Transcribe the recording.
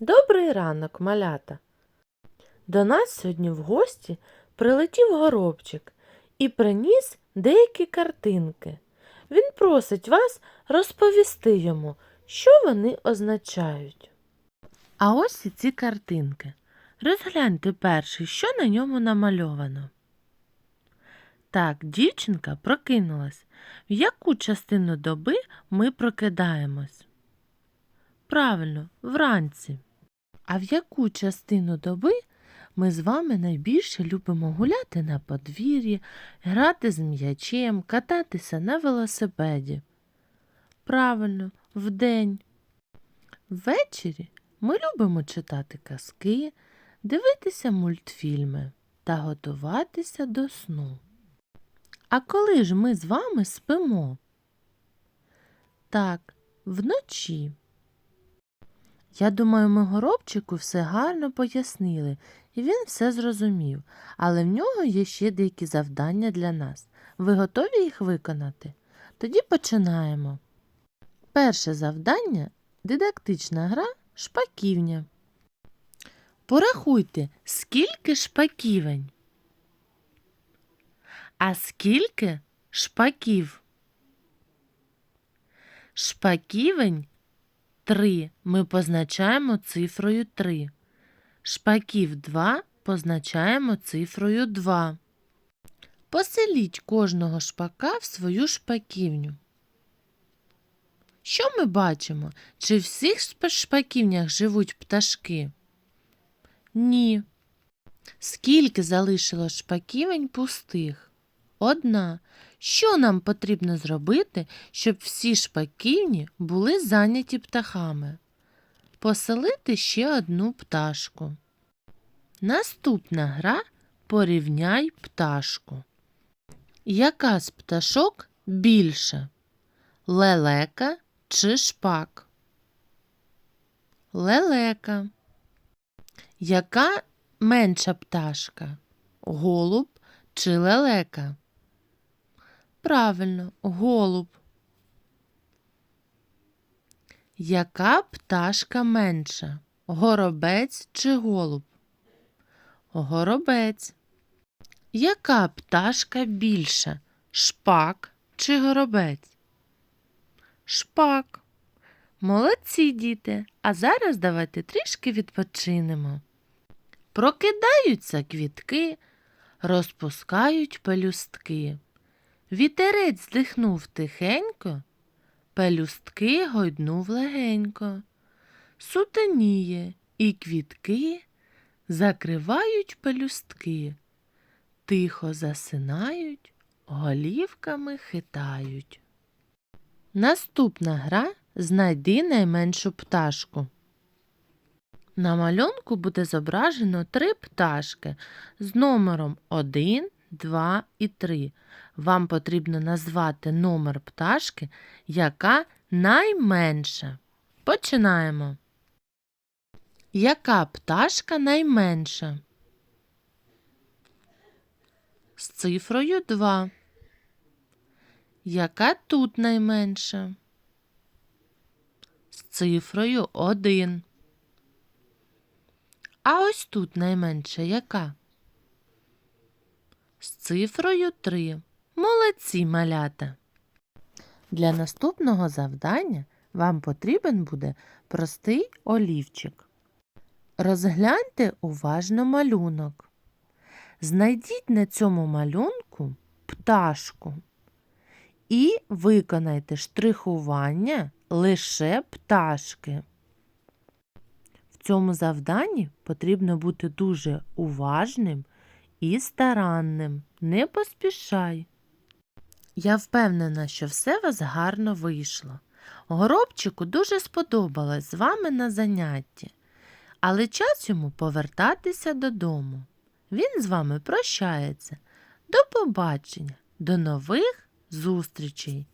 Добрий ранок, малята. До нас сьогодні в гості прилетів горобчик і приніс деякі картинки. Він просить вас розповісти йому, що вони означають. А ось і ці картинки. Розгляньте перший, що на ньому намальовано. Так, дівчинка прокинулась. В яку частину доби ми прокидаємось? Правильно, вранці. А в яку частину доби ми з вами найбільше любимо гуляти на подвір'ї, грати з м'ячем, кататися на велосипеді? Правильно, вдень. Ввечері ми любимо читати казки, дивитися мультфільми та готуватися до сну. А коли ж ми з вами спимо? Так, вночі. Я думаю, ми горобчику все гарно пояснили, і він все зрозумів, але в нього є ще деякі завдання для нас. Ви готові їх виконати? Тоді починаємо. Перше завдання дидактична гра шпаківня. Порахуйте, скільки шпаківень. А скільки шпаків? Шпаківень Три ми позначаємо цифрою 3. Шпаків 2 позначаємо цифрою 2. Поселіть кожного шпака в свою шпаківню. Що ми бачимо? Чи в всіх шпаківнях живуть пташки? Ні. Скільки залишилось шпаківень пустих? Одна. Що нам потрібно зробити, щоб всі шпаківні були зайняті птахами? Поселити ще одну пташку. Наступна гра порівняй пташку. Яка з пташок більша? Лелека чи шпак? Лелека. Яка менша пташка? Голуб чи лелека? Правильно, голуб. Яка пташка менша? Горобець чи голуб? Горобець. Яка пташка більша? Шпак чи горобець? Шпак. Молодці, діти. А зараз давайте трішки відпочинемо. Прокидаються квітки, розпускають пелюстки. Вітерець здихнув тихенько, пелюстки гойднув легенько. Сутеніє, і квітки закривають пелюстки, тихо засинають, голівками хитають. Наступна гра знайди найменшу пташку. На малюнку буде зображено три пташки з номером 1, 2 і 3. Вам потрібно назвати номер пташки, яка найменша. Починаємо. Яка пташка найменша? З цифрою 2. Яка тут найменша? З цифрою 1. А ось тут найменша яка? З цифрою 3. Молодці малята. Для наступного завдання вам потрібен буде простий олівчик. Розгляньте уважно малюнок. Знайдіть на цьому малюнку пташку і виконайте штрихування лише пташки. В цьому завданні потрібно бути дуже уважним і старанним. Не поспішай. Я впевнена, що все у вас гарно вийшло. Горобчику дуже сподобалось з вами на занятті, але час йому повертатися додому. Він з вами прощається. До побачення, до нових зустрічей!